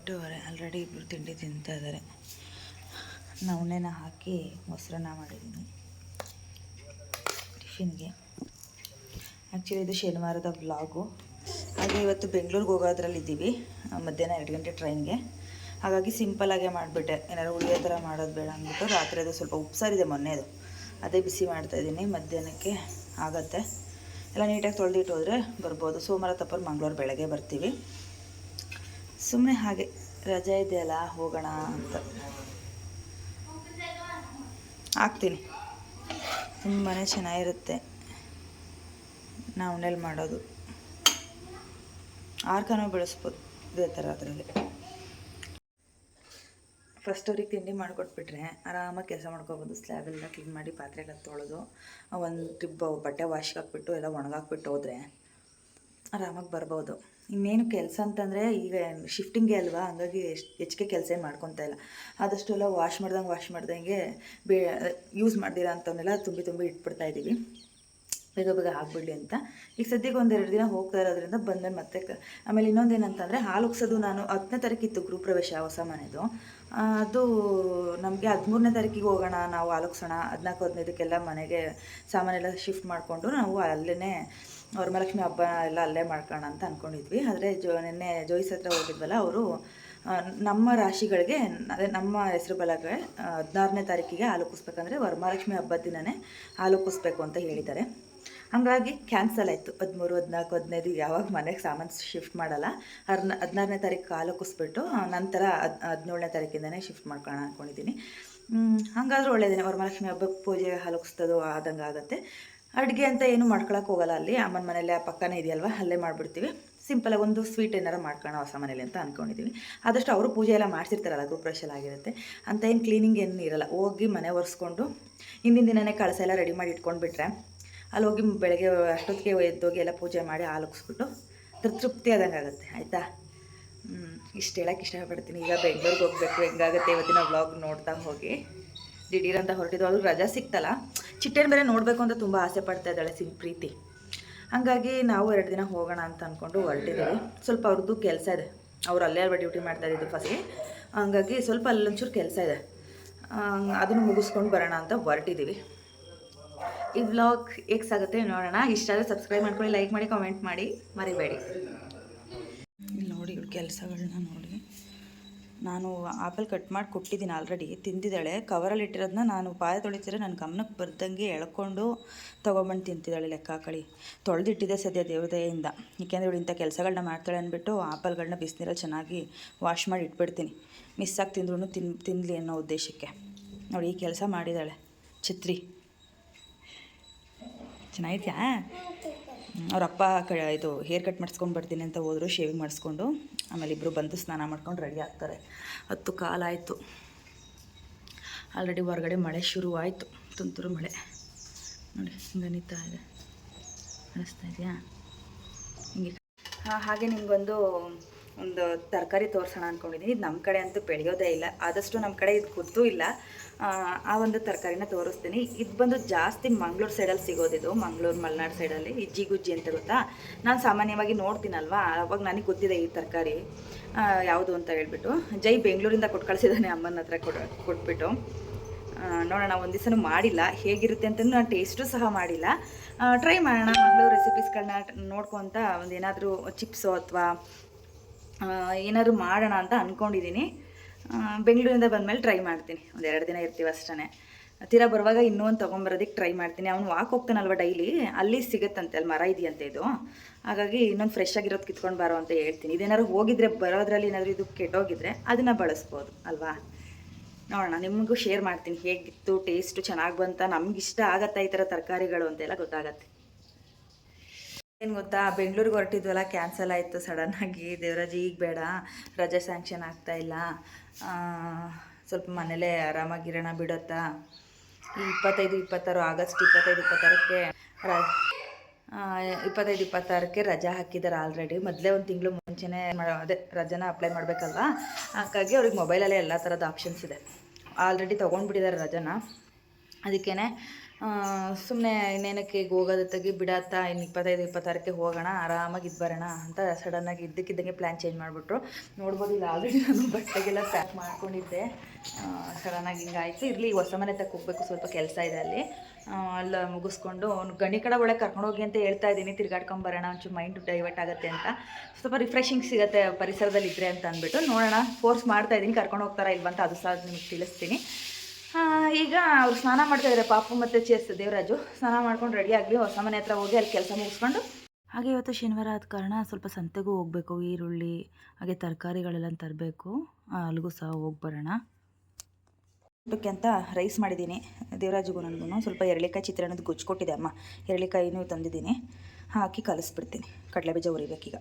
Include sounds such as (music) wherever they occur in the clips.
ಎಂಟೂವರೆ ಆಲ್ರೆಡಿ ಇಬ್ಬರು ತಿಂಡಿ ತಿಂತಾ ಇದ್ದಾರೆ ನವಣೆನ ಹಾಕಿ ಮೊಸರನ್ನ ಮಾಡಿದ್ದೀನಿ. ಟಿಫಿನ್ಗೆ. ಆ್ಯಕ್ಚುಲಿ ಇದು ಶನಿವಾರದ ಬ್ಲಾಗು ಹಾಗೆ ಇವತ್ತು ಬೆಂಗಳೂರಿಗೆ ಹೋಗೋದ್ರಲ್ಲಿದ್ದೀವಿ. ಮಧ್ಯಾಹ್ನ ಎರಡು ಗಂಟೆ ಟ್ರೈನ್ಗೆ ಹಾಗಾಗಿ ಸಿಂಪಲಾಗೆ ಮಾಡಿಬಿಟ್ಟೆ. ಏನಾದ್ರು ಉಳಿಯೋ ಥರ ಮಾಡೋದು ಬೇಡ ಅಂದ್ಬಿಟ್ಟು ರಾತ್ರಿ ಅದು ಸ್ವಲ್ಪ ಉಪ್ಸಾರಿದೆ ಮೊನ್ನೆದು ಅದೇ. ಬಿಸಿ ಮಾಡ್ತಾಯಿದ್ದೀನಿ ಮಧ್ಯಾಹ್ನಕ್ಕೆ ಆಗತ್ತೆ. ಎಲ್ಲ ನೀಟಾಗಿ ತೊಳೆದಿಟ್ಟು ಹೋದರೆ ಬರ್ಬೋದು. ಸೋಮವಾರ ತಪ್ಪರು ಮಂಗಳೂರು ಬೆಳಗ್ಗೆ ಬರ್ತೀವಿ. ಸುಮ್ಮನೆ ಹಾಗೆ ರಜೆ ಇದೆಯಲ್ಲ, ಹೋಗೋಣ ಅಂತ. ಹಾಕ್ತೀನಿ. ತುಂಬಾ ಚೆನ್ನಾಗಿರುತ್ತೆ ನಾವು ನೆಲ್ ಮಾಡೋದು. ಆರ್ಕನೂ ಬೆಳೆಸ್ಬೋದು ಇದೇ ಥರ ಅದರಲ್ಲಿ. ಫಸ್ಟ್ ಅವ್ರಿಗೆ ತಿಂಡಿ ಮಾಡಿಕೊಟ್ಬಿಟ್ರೆ ಆರಾಮಾಗಿ ಕೆಲಸ ಮಾಡ್ಕೊಬೋದು. ಸ್ಲ್ಯಾಬೆಲ್ಲ ಕ್ಲೀನ್ ಮಾಡಿ ಪಾತ್ರೆಗಳ ತೊಳೆದು ಒಂದು ಟ್ರಿಪ್ ಬಟ್ಟೆ ವಾಶ್ಗೆ ಹಾಕ್ಬಿಟ್ಟು, ಎಲ್ಲ ಒಣಗಾಕ್ಬಿಟ್ಟು ಹೋದರೆ ಆರಾಮಾಗಿ ಬರ್ಬೋದು. ಇನ್ನೇನು ಕೆಲಸ ಅಂತಂದರೆ ಈಗ ಶಿಫ್ಟಿಂಗೇ ಅಲ್ವಾ? ಹಂಗಾಗಿ ಎಷ್ಟು ಹೆಚ್ಚಿಗೆ ಕೆಲಸ ಏನು ಮಾಡ್ಕೊತಾ ಇಲ್ಲ. ಆದಷ್ಟು ಎಲ್ಲ ವಾಶ್ ಮಾಡ್ದಂಗೆ ವಾಶ್ ಮಾಡ್ದಂಗೆ ಬೇ ಯೂಸ್ ಮಾಡ್ದಿರ ಅಂಥವನ್ನೆಲ್ಲ ತುಂಬಿ ತುಂಬಿ ಇಟ್ಬಿಡ್ತಾ ಇದ್ದೀವಿ ಬೇಗ ಬೇಗ ಹಾಕ್ಬಿಡ್ಲಿ ಅಂತ. ಈಗ ಸದ್ಯಕ್ಕೆ ಒಂದೆರಡು ದಿನ ಹೋಗ್ತಾ ಇರೋದ್ರಿಂದ ಬಂದ್ಮೇಲೆ ಮತ್ತೆ ಆಮೇಲೆ ಇನ್ನೊಂದು ಏನಂತಂದರೆ ಹಾಲು ನಾನು ಹತ್ತನೇ ತಾರೀಕಿತ್ತು ಗೃಹ ಪ್ರವೇಶ ಹೊಸ ಮನೆದು. ಅದು ನಮಗೆ ಹದಿಮೂರನೇ ತಾರೀಕಿಗೆ ಹೋಗೋಣ, ನಾವು ಹಾಲು ಉಗ್ಸೋಣ, ಹದಿನಾಲ್ಕು, ಹದಿನೈದಕ್ಕೆಲ್ಲ ಮನೆಗೆ ಸಾಮಾನೆಲ್ಲ ಶಿಫ್ಟ್ ಮಾಡಿಕೊಂಡು ನಾವು ಅಲ್ಲೇ ವರಮಹಾಲಕ್ಷ್ಮಿ ಹಬ್ಬ ಎಲ್ಲ ಅಲ್ಲೇ ಮಾಡ್ಕೋಣ ಅಂತ ಅಂದ್ಕೊಂಡಿದ್ವಿ ಆದರೆ ಜೋ, ನಿನ್ನೆ ಜೋಯಿಸ್ ಹತ್ರ ಹೋಗಿದ್ವಲ್ಲ, ಅವರು ನಮ್ಮ ರಾಶಿಗಳಿಗೆ, ಅದೇ ನಮ್ಮ ಹೆಸರು ಬಲಗೆ ಹದಿನಾರನೇ ತಾರೀಕಿಗೆ ಹಾಲು ಕುಸ್ಬೇಕಂದ್ರೆ ವರಮಹಾಲಕ್ಷ್ಮಿ ಹಬ್ಬದ ದಿನನೇ ಹಾಲು ಅಂತ ಹೇಳಿದ್ದಾರೆ. ಹಾಗಾಗಿ ಕ್ಯಾನ್ಸಲ್ ಆಯಿತು. ಹದಿಮೂರು, ಹದಿನಾಲ್ಕು, ಹದಿನೈದು, ಯಾವಾಗ ಮನೆಗೆ ಸಾಮಾನು ಶಿಫ್ಟ್ ಮಾಡಲ್ಲ. ಅರ್ನ ಹದಿನಾರನೇ ತಾರೀಕು ಹಾಲು ನಂತರ ಹದ್, ಹದಿನೇಳನೇ ತಾರೀಕಿಂದನೇ ಶಿಫ್ಟ್ ಮಾಡ್ಕೋಣ ಅಂದ್ಕೊಂಡಿದ್ದೀನಿ ಹಾಗಾದ್ರೂ ಒಳ್ಳೆಯದೇ ವರಮಹಾಲಕ್ಷ್ಮಿ ಹಬ್ಬಕ್ಕೆ ಪೂಜೆ, ಹಾಲು ಕುಸ್ತದೋ ಆದಂಗೆ ಆಗುತ್ತೆ ಅಡುಗೆ ಅಂತ ಏನು ಮಾಡ್ಕೊಳಕ್ಕೆ ಹೋಗಲ್ಲ ಅಲ್ಲಿ. ಅಮ್ಮನ ಮನೇಲಿ ಆ ಪಕ್ಕನೇ ಇದೆಯಲ್ವ? ಅಲ್ಲೇ ಮಾಡಿಬಿಡ್ತೀವಿ. ಸಿಂಪಲಾಗಿ ಒಂದು ಸ್ವೀಟ್ ಏನಾರು ಮಾಡ್ಕೊಳ್ಳೋಣ ಹೊಸ ಮನೇಲಿ ಅಂತ ಅಂದ್ಕೊಂಡಿದ್ದೀವಿ ಆದಷ್ಟು ಅವರು ಪೂಜೆ ಎಲ್ಲ ಮಾಡ್ತಿರ್ತಾರಲ್ಲ ಗೃಹಪ್ರವೇಶ ಆಗಿರುತ್ತೆ. ಅಂತ ಏನು ಕ್ಲೀನಿಂಗ್ ಏನು ಇರಲ್ಲ. ಹೋಗಿ ಮನೆ ಒರೆಸ್ಕೊಂಡು, ಹಿಂದಿನ ದಿನನೇ ಕಳಸ ಎಲ್ಲ ರೆಡಿ ಮಾಡಿ ಇಟ್ಕೊಂಡ್ಬಿಟ್ರೆ, ಅಲ್ಲಿ ಹೋಗಿ ಬೆಳಗ್ಗೆ ಅಷ್ಟೊತ್ತಿಗೆ ಎದ್ದೋಗಿ ಎಲ್ಲ ಪೂಜೆ ಮಾಡಿ ಹಾಲು ಉಗ್ಸ್ಬಿಟ್ಟು ತೃ- ತೃಪ್ತಿ ಆದಂಗೆ ಆಗುತ್ತೆ. ಆಯಿತಾ? ಇಷ್ಟು ಹೇಳಕ್ಕೆ ಇಷ್ಟಪಡ್ತೀನಿ. ಈಗ ಬೆಂಗಳೂರಿಗೆ ಹೋಗಬೇಕು. ಹೆಂಗಾಗುತ್ತೆ ಇವತ್ತಿನ ವ್ಲಾಗ್ ನೋಡ್ತಾ ಹೋಗಿ. ದಿಢೀರಂತ ಹೊರಟಿದ್ದು. ಅದು ರಜಾ ಸಿಕ್ತಲ್ಲ. ಚಿಟ್ಟೆನ ಬೇರೆ ನೋಡಬೇಕು ಅಂತ ತುಂಬ ಆಸೆ ಪಡ್ತಾ ಇದ್ದಾಳೆ ಸಿಂಗ್ ಪ್ರೀತಿ. ಹಾಗಾಗಿ ನಾವು ಎರಡು ದಿನ ಹೋಗೋಣ ಅಂತ ಅಂದ್ಕೊಂಡು ಹೊರಟಿದ್ದೀವಿ. ಸ್ವಲ್ಪ ಅವ್ರದ್ದು ಕೆಲಸ ಇದೆ. ಅವ್ರು ಅಲ್ಲೇ ಅಲ್ವಾ ಡ್ಯೂಟಿ ಮಾಡ್ತಾ ಇದ್ದಿದ್ದು ಫಸ್ಟ್ಗೆ ಹಾಗಾಗಿ ಸ್ವಲ್ಪ ಅಲ್ಲೊಂಚೂರು ಕೆಲಸ ಇದೆ. ಅದನ್ನು ಮುಗಿಸ್ಕೊಂಡು ಬರೋಣ ಅಂತ ಹೊರಟಿದ್ದೀವಿ. ಈ ವ್ಲಾಗ್ ಹೇಗೆ ಸಾಗುತ್ತೆ ನೋಡೋಣ. ಇಷ್ಟ ಆದರೆ ಸಬ್ಸ್ಕ್ರೈಬ್ ಮಾಡ್ಕೊಳ್ಳಿ ಲೈಕ್ ಮಾಡಿ ಕಾಮೆಂಟ್ ಮಾಡಿ. ಮರಿಬೇಡಿ. ನೋಡಿ ಕೆಲಸಗಳನ್ನ ನೋಡಿ. ನಾನು ಆಪಲ್ ಕಟ್ ಮಾಡಿ ಕೊಟ್ಟಿದ್ದೀನಿ ಆಲ್ರೆಡಿ ತಿಂದಿದ್ದಾಳೆ. ಕವರಲ್ಲಿ ಇಟ್ಟಿರೋದನ್ನ ನಾನು ಪಾಯ ತೊಳಿತಿದ್ರೆ ನನ್ನ ಗಮನಕ್ಕೆ ಬರ್ದಂಗೆ ಎಳ್ಕೊಂಡು ತೊಗೊಂಬಂದು ತಿಂತಿದ್ದಾಳೆ ಲೆಕ್ಕ ಹಾಕಳಿ ತೊಳೆದಿಟ್ಟಿದ್ದೆ ಸದ್ಯ ದೇವದೆಯಿಂದ ಏಕೆಂದರೆ ಇವಳು ಇಂಥ ಕೆಲಸಗಳನ್ನ ಮಾಡ್ತಾಳೆ ಅಂದ್ಬಿಟ್ಟು ಆಪಲ್ಗಳನ್ನ ಬಿಸಿನೀರಲ್ಲಿ ಚೆನ್ನಾಗಿ ವಾಶ್ ಮಾಡಿ ಇಟ್ಬಿಡ್ತೀನಿ. ಮಿಸ್ ಆಗಿ ತಿಂದ್ರೂ ತಿನ್ ತಿನ್ನಲಿ ಅನ್ನೋ ಉದ್ದೇಶಕ್ಕೆ. ನೋಡಿ, ಈ ಕೆಲಸ ಮಾಡಿದ್ದಾಳೆ. ಛತ್ರಿ. ಚೆನ್ನಾಗಿದ್ಯಾ? ಅವ್ರ ಅಪ್ಪ ಕ ಇದು ಹೇರ್ ಕಟ್ ಮಾಡಿಸ್ಕೊಂಡು ಬರ್ತೀನಿ ಅಂತ ಹೋದರು ಶೇವಿಂಗ್ ಮಾಡಿಸ್ಕೊಂಡು. ಆಮೇಲೆ ಇಬ್ಬರು ಬಂದು ಸ್ನಾನ ಮಾಡ್ಕೊಂಡು ರೆಡಿ ಆಗ್ತಾರೆ. ಹತ್ತು ಕಾಲಾಯಿತು ಆಲ್ರೆಡಿ ಹೊರಗಡೆ ಮಳೆ ಶುರು ಆಯಿತು ತುಂತುರು ಮಳೆ. ನೋಡಿ ಗಣಿತ ಇದೆ. ಅನಿಸ್ತಾ ಇದೆಯಾ? ಹಿಂಗೆ. ಹಾಗೆ ನಿಮಗೊಂದು ಒಂದು ತರಕಾರಿ ತೋರಿಸೋಣ ಅಂದ್ಕೊಂಡಿದ್ದೀನಿ ಇದು ನಮ್ಮ ಕಡೆ ಅಂತೂ ಬೆಳೆಯೋದೇ ಇಲ್ಲ. ಆದಷ್ಟು ನಮ್ಮ ಕಡೆ ಇದು ಗೊತ್ತೂ ಇಲ್ಲ. ಆ, ಒಂದು ತರಕಾರಿನ ತೋರಿಸ್ತೀನಿ. ಇದು ಬಂದು ಜಾಸ್ತಿ ಮಂಗ್ಳೂರು ಸೈಡಲ್ಲಿ ಸಿಗೋದಿದು ಮಂಗ್ಳೂರು ಮಲೆನಾಡು ಸೈಡಲ್ಲಿ. ಇಜ್ಜಿ ಗುಜ್ಜಿ ಅಂತ ಗೊತ್ತಾ? ನಾನು ಸಾಮಾನ್ಯವಾಗಿ ನೋಡ್ತೀನಲ್ವಾ? ಅವಾಗ ನನಗೆ ಗೊತ್ತಿದೆ ಈ ತರಕಾರಿ. ಯಾವುದು ಅಂತ ಹೇಳ್ಬಿಟ್ಟು. ಜೈ ಬೆಂಗಳೂರಿಂದ ಕೊಟ್ಟು ಕಳಿಸಿದ್ದಾನೆ ಅಮ್ಮನ ಹತ್ರ ಕೊಟ್ಬಿಟ್ಟು. ನೋಡೋಣ ಒಂದು ದಿವಸನೂ ಮಾಡಿಲ್ಲ. ಹೇಗಿರುತ್ತೆ ಅಂತಂದು ನಾನು ಟೇಸ್ಟು ಸಹ ಮಾಡಿಲ್ಲ. ಟ್ರೈ ಮಾಡೋಣ. ಮಂಗ್ಳೂರು ರೆಸಿಪೀಸ್ಗಳನ್ನ ನೋಡ್ಕೊತ ಒಂದು ಏನಾದರೂ ಚಿಪ್ಸು ಅಥವಾ ಏನಾದರೂ ಮಾಡೋಣ ಅಂತ ಅಂದ್ಕೊಂಡಿದ್ದೀನಿ ಬೆಂಗಳೂರಿಂದ ಬಂದಮೇಲೆ ಟ್ರೈ ಮಾಡ್ತೀನಿ. ಒಂದು ಎರಡು ದಿನ ಇರ್ತೀವಿ ಅಷ್ಟೇ ತೀರಾ ಬರುವಾಗ ಇನ್ನೂ ಒಂದು ತೊಗೊಂಬರೋದಕ್ಕೆ ಟ್ರೈ ಮಾಡ್ತೀನಿ. ಅವ್ನು ವಾಕ್ ಹೋಗ್ತಾನಲ್ವ ಡೈಲಿ ಅಲ್ಲಿ ಸಿಗುತ್ತಂತೆ, ಅಲ್ಲಿ ಮರ ಇದೆಯಂತೆ ಇದು. ಹಾಗಾಗಿ ಇನ್ನೊಂದು ಫ್ರೆಶ್ ಆಗಿರೋದು ಕಿತ್ಕೊಂಡು ಬಾರೋ ಅಂತ ಹೇಳ್ತೀನಿ. ಇದೇನಾದ್ರು ಹೋಗಿದ್ರೆ, ಬರೋದ್ರಲ್ಲಿ ಏನಾದರೂ ಇದು ಕೆಟ್ಟೋಗಿದ್ರೆ ಅದನ್ನು ಬಳಸ್ಬೋದು, ಅಲ್ವಾ? ನೋಡೋಣ, ನಿಮಗೂ ಶೇರ್ ಮಾಡ್ತೀನಿ. ಹೇಗಿತ್ತು ಟೇಸ್ಟು ಚೆನ್ನಾಗಿ ಬಂತ? ನಮ್ಗೆ ಇಷ್ಟ ಆಗತ್ತಾ ಈ ಥರ ತರಕಾರಿಗಳು ಅಂತೆಲ್ಲ ಗೊತ್ತಾಗತ್ತೆ. ಏನು ಗೊತ್ತಾ? ಬೆಂಗಳೂರಿಗೆ ಹೊರಟಿದ್ವಲ್ಲ ಕ್ಯಾನ್ಸಲ್ ಆಯಿತು ಸಡನ್ನಾಗಿ ದೇವರಾಜ್, ಈಗ ಬೇಡ, ರಜೆ ಸ್ಯಾಂಕ್ಷನ್ ಆಗ್ತಾ ಇಲ್ಲ. ಸ್ವಲ್ಪ ಮನೇಲೇ ಆರಾಮಾಗಿರೋಣ ಬಿಡುತ್ತಾ? ಈ ಇಪ್ಪತ್ತೈದು, ಇಪ್ಪತ್ತಾರು, ಆಗಸ್ಟ್ ಇಪ್ಪತ್ತೈದು, ಇಪ್ಪತ್ತಾರಕ್ಕೆ ರ ಇಪ್ಪತ್ತೈದು, ಇಪ್ಪತ್ತಾರಕ್ಕೆ ರಜಾ ಹಾಕಿದ್ದಾರೆ ಆಲ್ರೆಡಿ ಮೊದಲೇ ಒಂದು ತಿಂಗಳು ಮುಂಚೆನೇ ಅದೇ ರಜಾನ ಅಪ್ಲೈ ಮಾಡಬೇಕಲ್ವಾ? ಹಾಗಾಗಿ ಅವ್ರಿಗೆ ಮೊಬೈಲಲ್ಲೇ ಎಲ್ಲ ಥರದ ಆಪ್ಷನ್ಸ್ ಇದೆ. ಆಲ್ರೆಡಿ ತೊಗೊಂಡ್ಬಿಟ್ಟಿದ್ದಾರೆ ರಜಾನ. ಅದಕ್ಕೇ ಸುಮ್ಮನೆ ಇನ್ನೇನಕ್ಕೆ ಈಗ ಹೋಗೋದು ತೆಗಿ ಬಿಡತ್ತ ಇನ್ನು ಇಪ್ಪತ್ತೈದು, ಇಪ್ಪತ್ತಾರಕ್ಕೆ ಹೋಗೋಣ, ಆರಾಮಾಗಿ ಇದು ಬರೋಣ ಅಂತ ಸಡನ್ನಾಗಿ ಇದ್ದಕ್ಕಿದ್ದಂಗೆ ಪ್ಲ್ಯಾನ್ ಚೇಂಜ್ ಮಾಡಿಬಿಟ್ರು. ನೋಡ್ಬೋದು ಇಲ್ಲ ಆಲ್ರೆಡಿ ನಾನು ಬಟ್ಟೆಗೆಲ್ಲ ಪ್ಯಾಕ್ ಮಾಡ್ಕೊಂಡಿದ್ದೆ. ಸಡನ್ನಾಗಿ ಹಿಂಗಾಯ್ತು ಇರಲಿ ಹೊಸ ಮನೆ ತಕ್ಕ ಹೋಗ್ಬೇಕು, ಸ್ವಲ್ಪ ಕೆಲಸ ಇದೆ ಅಲ್ಲಿ. ಅಲ್ಲ ಮುಗಿಸ್ಕೊಂಡು ಅವ್ನು ಗಣಿ ಕಡೆ ಒಳಗೆ ಕರ್ಕೊಂಡೋಗಿ ಅಂತ ಹೇಳ್ತಾ ಇದ್ದೀನಿ. ತಿರ್ಗಾಡ್ಕೊಂಡ್ ಬರೋಣ, ಒಂಚೂರು ಮೈಂಡ್ ಡೈವರ್ಟ್ ಆಗುತ್ತೆ ಅಂತ. ಸ್ವಲ್ಪ ರಿಫ್ರೆಶಿಂಗ್ ಸಿಗುತ್ತೆ ಪರಿಸರದಲ್ಲಿ ಇದ್ರೆ ಅಂತ ಅಂದ್ಬಿಟ್ಟು ನೋಡೋಣ. ಫೋರ್ಸ್ ಮಾಡ್ತಾ ಇದ್ದೀನಿ, ಕರ್ಕೊಂಡು ಹೋಗ್ತಾರಾ ಇಲ್ವಂತ ಅದು ಸಹ ನಿಮಗೆ ತಿಳಿಸ್ತೀನಿ. ಈಗ ಅವ್ರು ಸ್ನಾನ ಮಾಡ್ತಾ ಇದ್ದಾರೆ ಪಾಪು ಮತ್ತು ಚೇಸ್ ದೇವರಾಜು. ಸ್ನಾನ ಮಾಡ್ಕೊಂಡು ರೆಡಿ ಆಗಲಿ ಹೊಸ ಮನೆ ಹತ್ರ ಹೋಗಿ ಅಲ್ಲಿ ಕೆಲಸ ಮುಗಿಸ್ಕೊಂಡು. ಹಾಗೆ ಇವತ್ತು ಶನಿವಾರ ಆದ ಕಾರಣ ಸ್ವಲ್ಪ ಸಂತೆಗೂ ಹೋಗಬೇಕು ಈರುಳ್ಳಿ ಹಾಗೆ ತರಕಾರಿಗಳೆಲ್ಲ ತರಬೇಕು. ಅಲ್ಲಿಗೂ ಸಹ ಹೋಗಿ ಬರೋಣ. ಊಟಕ್ಕೆ ಅಂತ ರೈಸ್ ಮಾಡಿದ್ದೀನಿ. ದೇವರಾಜಿಗೂ ನನಗೂ ಸ್ವಲ್ಪ ಎರಳಿಕಾಯಿ ಚಿತ್ರಾನ್ನದ ಗುಜ್ಜು ಕೊಟ್ಟಿದೆ ಅಮ್ಮ. ಎರಳಿಕಾಯಿನೂ ತಂದಿದ್ದೀನಿ. ಹಾಕಿ ಕಲಿಸ್ಬಿಡ್ತೀನಿ. ಕಡಲೆ ಬೀಜ ಉರಿಬೇಕೀಗ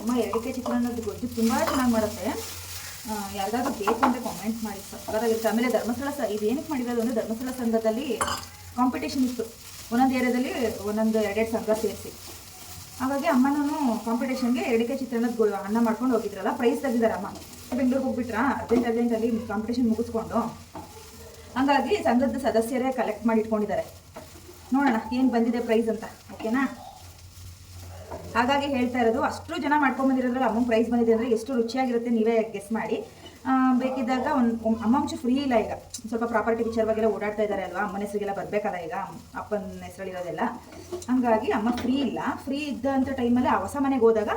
ಅಮ್ಮ ಎರಡಕ್ಕೆ ಚಿತ್ರಾನ್ನದ ಗೊಜ್ಜು ತುಂಬ ಚೆನ್ನಾಗಿ ಮಾಡುತ್ತೆ. ಯಾರಿಗಾದ್ರೂ ಬೇಕು ಅಂದರೆ ಕಾಮೆಂಟ್ ಮಾಡಿ ಸಕ್ಕತ್ತಾಗಿರುತ್ತೆ ಆಮೇಲೆ ಧರ್ಮಸ್ಥಳ ಸ ಇದು ಏನಕ್ಕೆ ಮಾಡಿರೋದು ಅಂದರೆ ಧರ್ಮಸ್ಥಳ ಸಂಘದಲ್ಲಿ ಕಾಂಪಿಟೇಷನ್ ಇತ್ತು. ಒಂದೊಂದು ಏರಿಯಾದಲ್ಲಿ ಒಂದೊಂದು ಎರಡೆರಡು ಸಂಘ ಸೇರಿಸಿ. ಹಾಗಾಗಿ ಅಮ್ಮನೂ ಕಾಂಪಿಟೇಷನ್ಗೆ ಎರಡಕ್ಕೆ ಚಿತ್ರಾನ್ನದ ಗೊ, ಅನ್ನ ಮಾಡ್ಕೊಂಡು ಹೋಗಿದ್ರಲ್ಲ ಪ್ರೈಸ್ ತೆಗೆದಾರೆ ಅಮ್ಮ. ಬೆಂಗಳೂರಿಗೆ ಹೋಗ್ಬಿಟ್ರಾ? ಅರ್ಜೆಂಟ್ ಅರ್ಜೆಂಟಲ್ಲಿ ಕಾಂಪಿಟೇಷನ್ ಮುಗಿಸ್ಕೊಂಡು. ಹಾಗಾಗಿ ಸಂಘದ ಸದಸ್ಯರೇ ಕಲೆಕ್ಟ್ ಮಾಡಿ ಇಟ್ಕೊಂಡಿದ್ದಾರೆ. ನೋಡೋಣ, ಏನು ಬಂದಿದೆ ಪ್ರೈಸ್ ಅಂತ ಓಕೆನಾ ಹಾಗಾಗಿ ಹೇಳ್ತಾ ಇರೋದು, ಅಷ್ಟು ಜನ ಮಾಡ್ಕೊಂಬಂದಿರೋದ್ರಲ್ಲಿ ಅಮ್ಮ ಪ್ರೈಸ್ ಬಂದಿದೆ ಅಂದರೆ ಎಷ್ಟು ರುಚಿಯಾಗಿರುತ್ತೆ ನೀವೇ ಗೆಸ್ ಮಾಡಿ. ಬೇಕಿದ್ದಾಗ ಒಂದು ಅಮ್ಮಂಶ ಫ್ರೀ ಇಲ್ಲ ಈಗ. ಸ್ವಲ್ಪ ಪ್ರಾಪರ್ಟಿ ವಿಚಾರವಾಗೆಲ್ಲ ಓಡಾಡ್ತಾ ಇದ್ದಾರೆ ಅಲ್ವಾ? ಅಮ್ಮನ ಹೆಸರಿಗೆಲ್ಲ ಬರಬೇಕಲ್ಲ ಈಗ? ಅಪ್ಪನ ಹೆಸರಲ್ಲಿರೋದೆಲ್ಲ. ಹಂಗಾಗಿ ಅಮ್ಮ ಫ್ರೀ ಇಲ್ಲ. ಫ್ರೀ ಇದ್ದಂಥ ಟೈಮಲ್ಲಿ ಆ ಹೊಸ ಮನೆಗೆ ಹೋದಾಗ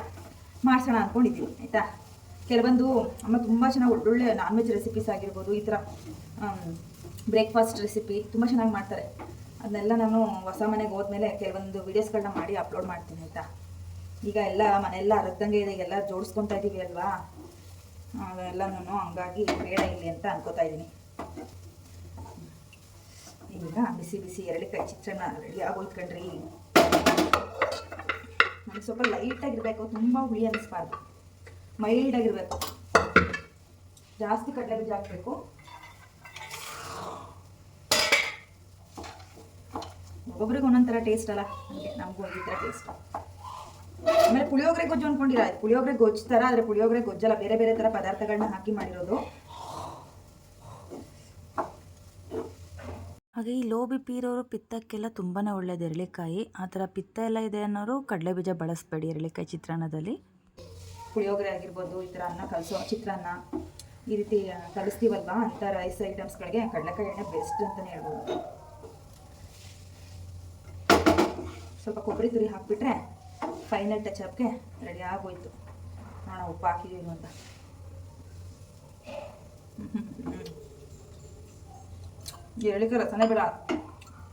ಮಾಡ್ಸೋಣ ಅಂದ್ಕೊಂಡಿದ್ದೀವಿ ಆಯಿತಾ? ಕೆಲವೊಂದು ಅಮ್ಮ ತುಂಬ ಚೆನ್ನಾಗಿ ಒಳ್ಳೊಳ್ಳೆ ನಾನ್ ವೆಜ್ ರೆಸಿಪೀಸ್ ಆಗಿರ್ಬೋದು, ಈ ಥರ ಬ್ರೇಕ್ಫಾಸ್ಟ್ ರೆಸಿಪಿ ತುಂಬ ಚೆನ್ನಾಗಿ ಮಾಡ್ತಾರೆ. ಅದನ್ನೆಲ್ಲ ನಾನು ಹೊಸ ಮನೆಗೆ ಹೋದ್ಮೇಲೆ ಕೆಲವೊಂದು ವೀಡಿಯೋಸ್ಗಳನ್ನ ಮಾಡಿ ಅಪ್ಲೋಡ್ ಮಾಡ್ತೀನಿ, ಆಯಿತಾ? ಈಗ ಎಲ್ಲ ಮನೆಯೆಲ್ಲ ಅರಗ್ದಂಗೆ ಇದೆ, ಎಲ್ಲ ಜೋಡಿಸ್ಕೊತಾ ಇದ್ದೀವಿ ಅಲ್ವಾ? ಅವೆಲ್ಲನೂ ಹಂಗಾಗಿ ಬೇಡ ಇಲ್ಲಿ ಅಂತ ಅನ್ಕೋತಾ ಇದ್ದೀನಿ ಈಗ ಬಿಸಿ ಬಿಸಿ ಎರಡು ಕೈ ಚಿತ್ರಾನ್ನ ರೆಡಿ ಆಗೋಯ್ತು ಕಣ್ರಿ. ನನಗೆ ಸ್ವಲ್ಪ ಲೈಟಾಗಿರಬೇಕು ತುಂಬ ಹುಳಿ ಅನ್ನಿಸ್ಬಾರ್ದು. ಮೈಲ್ಡಾಗಿರಬೇಕು ಜಾಸ್ತಿ ಕಡಲೆ ಬೀಜ ಹಾಕಬೇಕು. ಒಬ್ಬೊಬ್ರಿಗೆ ಒಂದೊಂದು ಟೇಸ್ಟ್ ಅಲ್ಲ, ನಮಗೆ ನಮಗೂ ಈ ಥರ ಟೇಸ್ಟ್ ಆಮೇಲೆ ಪುಳಿಯೋಗರೆ ಗೊಜ್ಜು ಅನ್ಕೊಂಡಿರ? ಪುಳಿಯೋಗರೆ ಗೊಜ್ಜು ಥರ ಆದರೆ ಪುಳಿಯೋಗರೆ ಗೊಜ್ಜಲ್ಲ ಬೇರೆ ಬೇರೆ ಥರ ಪದಾರ್ಥಗಳನ್ನ ಹಾಕಿ ಮಾಡಿರೋದು. ಹಾಗೆ ಈ ಲೋ ಬಿ ಪಿ ಇರೋರು ಪಿತ್ತಕ್ಕೆಲ್ಲ ತುಂಬಾ ಒಳ್ಳೇದು ಎರಳಿಕಾಯಿ. ಆ ಥರ ಪಿತ್ತ ಎಲ್ಲ ಇದೆ ಅನ್ನೋರು ಕಡಲೆ ಬೀಜ ಬಳಸಬೇಡಿ ಎರಳಿಕಾಯಿ ಚಿತ್ರಾನ್ನದಲ್ಲಿ. ಪುಳಿಯೋಗರೆ ಆಗಿರ್ಬೋದು ಈ ಥರ ಅನ್ನ ಕಲಸೋ ಚಿತ್ರಾನ್ನ ಈ ರೀತಿ ಕಲಿಸ್ತೀವಲ್ವಾ? ಅಂಥ ರೈಸ್ ಐಟಮ್ಸ್ಗಳಿಗೆ ಕಡಲೆಕಾಯಿ ಎಣ್ಣೆ ಬೆಸ್ಟ್ ಅಂತಲೇ ಹೇಳ್ಬೋದು. ಸ್ವಲ್ಪ ಕೊಬ್ಬರಿ ತುರಿ ಹಾಕ್ಬಿಟ್ರೆ ಫೈನಲ್ ಟಚ್ ಅಪ್ಗೆ ರೆಡಿ ಆಗೋಯ್ತು. ನೋಡೋಣ ಉಪ್ಪು ಹಾಕಿದೀವಿ ಅಂತ. (laughs) ಹೇಳಿಕೆ ರಸನೆ ಬೇಡ.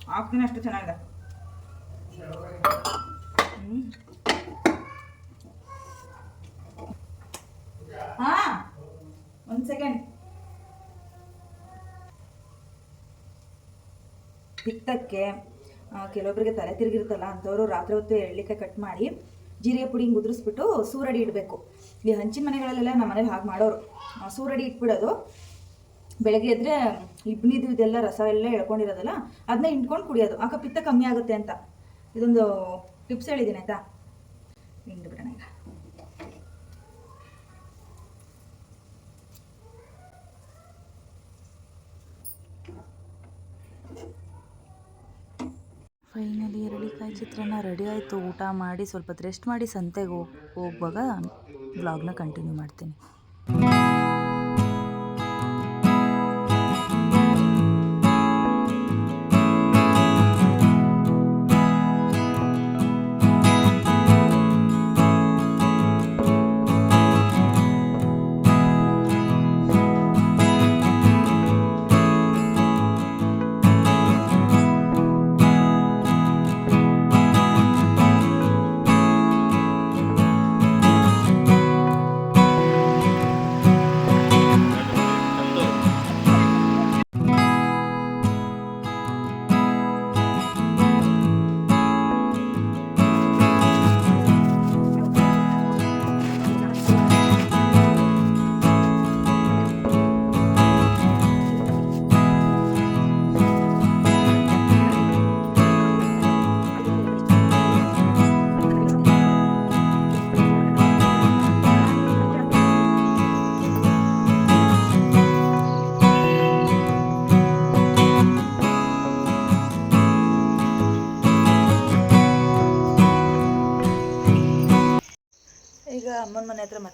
ಹಾಕ್ತೀನಿ ಅಷ್ಟು ಚೆನ್ನಾಗಿದೆ. ಹಾ, ಒಂದು ಸೆಕೆಂಡ್ ಪಿತ್ತಕ್ಕೆ ಕೆಲವೊಬ್ಬರಿಗೆ ತಲೆ ತಿರುಗಿರುತ್ತಲ್ಲ, ಅಂಥವ್ರು ರಾತ್ರಿ ಹೊತ್ತು ಎಳ್ಳಿಕಾಯಿ ಕಟ್ ಮಾಡಿ ಜೀರಿಗೆ ಪುಡಿ ಮುದ್ರಿಸ್ಬಿಟ್ಟು ಸೂರಡಿ ಇಡಬೇಕು. ಈ ಹಂಚಿನ ಮನೆಗಳಲ್ಲೆಲ್ಲ ನಮ್ಮ ಮನೇಲಿ ಹಾಗೆ ಮಾಡೋರು. ಸೂರಡಿ ಇಟ್ಬಿಡೋದು. ಬೆಳಗ್ಗೆ ಎದ್ರೆ ಇಬ್ನಿದು ಇದೆಲ್ಲ ರಸ ಎಲ್ಲ ಎಳ್ಕೊಂಡಿರೋದಲ್ಲ ಅದನ್ನ ಹಿಂಡ್ಕೊಂಡು ಕುಡಿಯೋದು. ಆಗ ಪಿತ್ತ ಕಮ್ಮಿ ಆಗುತ್ತೆ ಅಂತ. ಇದೊಂದು ಟಿಪ್ಸ್ ಹೇಳಿದ್ದೀನಿ ಆಯ್ತಾ? ಹಿಂಡ್ಬಿಡೋಣ ಈಗ. ಫೈನಲಿ ಎರಳಿಕಾಯಿ ಚಿತ್ರಾನ್ನ ರೆಡಿ ಆಯಿತು. ಊಟ ಮಾಡಿ ಸ್ವಲ್ಪ ರೆಸ್ಟ್ ಮಾಡಿ ಸಂತೆಗೆ ಹೋಗ್, ಹೋಗುವಾಗ ಬ್ಲಾಗ್ನ ಕಂಟಿನ್ಯೂ ಮಾಡ್ತೀನಿ.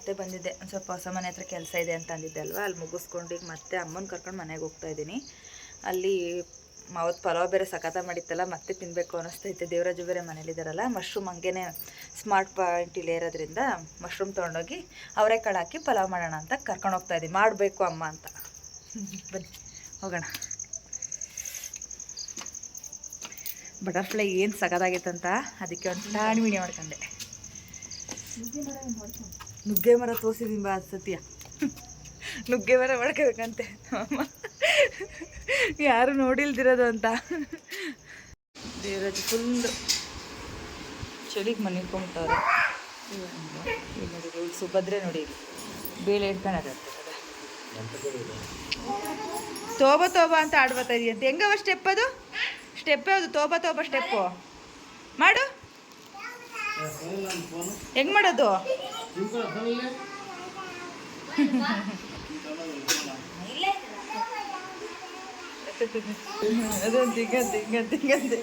ಮತ್ತೆ ಬಂದಿದ್ದೆ. ಒಂದು ಸ್ವಲ್ಪ ಹೊಸ ಮನೆ ಹತ್ರ ಕೆಲಸ ಇದೆ ಅಂತ ಅಂದಿದ್ದೆ ಅಲ್ವಾ? ಅಲ್ಲಿ ಮುಗಿಸ್ಕೊಂಡು ಈಗ ಮತ್ತೆ ಅಮ್ಮನ ಕರ್ಕೊಂಡು ಮನೆಗೆ ಹೋಗ್ತಾ ಇದ್ದೀನಿ. ಅಲ್ಲಿ ಅವತ್ತು ಪಲಾವ್ ಬೇರೆ ಸಖತ ಮಾಡಿತ್ತಲ್ಲ, ಮತ್ತೆ ತಿನ್ನಬೇಕು ಅನ್ನಿಸ್ತೈತೆ ದೇವರಾಜು ಬೇರೆ ಮನೇಲಿದ್ದಾರಲ್ಲ ಮಶ್ರೂಮ್ ಹಂಗೇನೆ ಸ್ಮಾರ್ಟ್ ಪಾಯಿಂಟ್ ಇಲ್ಲೇ ಇರೋದ್ರಿಂದ ಮಶ್ರೂಮ್ ತೊಗೊಂಡೋಗಿ ಅವರೆಕಾಳು ಹಾಕಿ ಪಲಾವ್ ಮಾಡೋಣ ಅಂತ ಕರ್ಕೊಂಡು ಹೋಗ್ತಾ ಇದ್ದೀನಿ. ಮಾಡಬೇಕು ಅಮ್ಮ ಅಂತ. (laughs) ಬನ್ನಿ, ಹೋಗೋಣ. ಬಟರ್ಫ್ಲೈ ಏನು ಸಗದಾಗಿತ್ತಂತ ಅದಕ್ಕೆ ಒಂದು ಸಣ್ಣ ವಿಡಿಯೋ ಮಾಡ್ಕೊಂಡೆ. ನುಗ್ಗೆ ಮರ ತೋರಿಸಿದೀನಿ ಬಾ ಸತ್ಯ. ನುಗ್ಗೆ ಮರ ಮಾಡ್ಕೋಬೇಕಂತೆ. ಅಮ್ಮ. ಯಾರು ನೋಡಿಲ್ದಿರೋದು ಅಂತ. ದೇವರಾಜ್ ಫುಲ್ ಚಳಿಗೆ ಮನೆ ನೋಡಿ ಸುಭದ್ರೆ ನೋಡಿ. ಬೇಳೆ ಇಟ್ಕೊಂಡು ತೋಬ ತೋಬ ಅಂತ ಆಡ್ಬತ್ತಾ ಇದೆಯಂತೆ ಹೆಂಗವ ಸ್ಟೆಪ್ ಅದು? ಸ್ಟೆಪ್ ಯಾವುದು? ತೋಬ ತೋಬ ಸ್ಟೆಪ್ಪು ಮಾಡು. ಹೆಂಗ್ ಮಾಡೋದು? ಅದೊಂದು ಹಿಂಗಂತೆ ಹಿಂಗಂತೆ ಹಿಂಗಂತೆ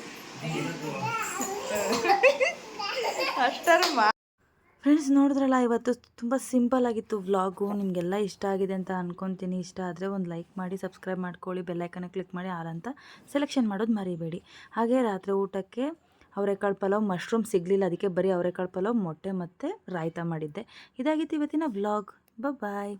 ಅಷ್ಟಾರ ಮಾ ಫ್ರೆಂಡ್ಸ್ ನೋಡಿದ್ರಲ್ಲ ಇವತ್ತು ತುಂಬ ಸಿಂಪಲ್ ಆಗಿತ್ತು ವ್ಲಾಗು ನಿಮಗೆಲ್ಲ ಇಷ್ಟ ಆಗಿದೆ ಅಂತ ಅನ್ಕೊತೀನಿ. ಇಷ್ಟ ಆದರೆ ಒಂದು ಲೈಕ್ ಮಾಡಿ ಸಬ್ಸ್ಕ್ರೈಬ್ ಮಾಡ್ಕೊಳ್ಳಿ ಬೆಲ್ಲೈಕನ್ನ ಕ್ಲಿಕ್ ಮಾಡಿ ಆಲ್ ಅಂತ ಸೆಲೆಕ್ಷನ್ ಮಾಡೋದು ಮರಿಬೇಡಿ. ಹಾಗೆ ರಾತ್ರಿ ಊಟಕ್ಕೆ ಅವರೆಕಾಳು ಪಲಾವ್ ಮಶ್ರೂಮ್ ಸಿಗಲಿಲ್ಲ, ಅದಕ್ಕೆ ಬರೀ ಅವರೆಕಾಳು ಪಲಾವ್ ಮೊಟ್ಟೆ ಮತ್ತು ರಾಯ್ತ ಮಾಡಿದ್ದೆ. ಇದಾಗಿತ್ತು ಇವತ್ತಿನ ವ್ಲಾಗ್ ಬಾಯ್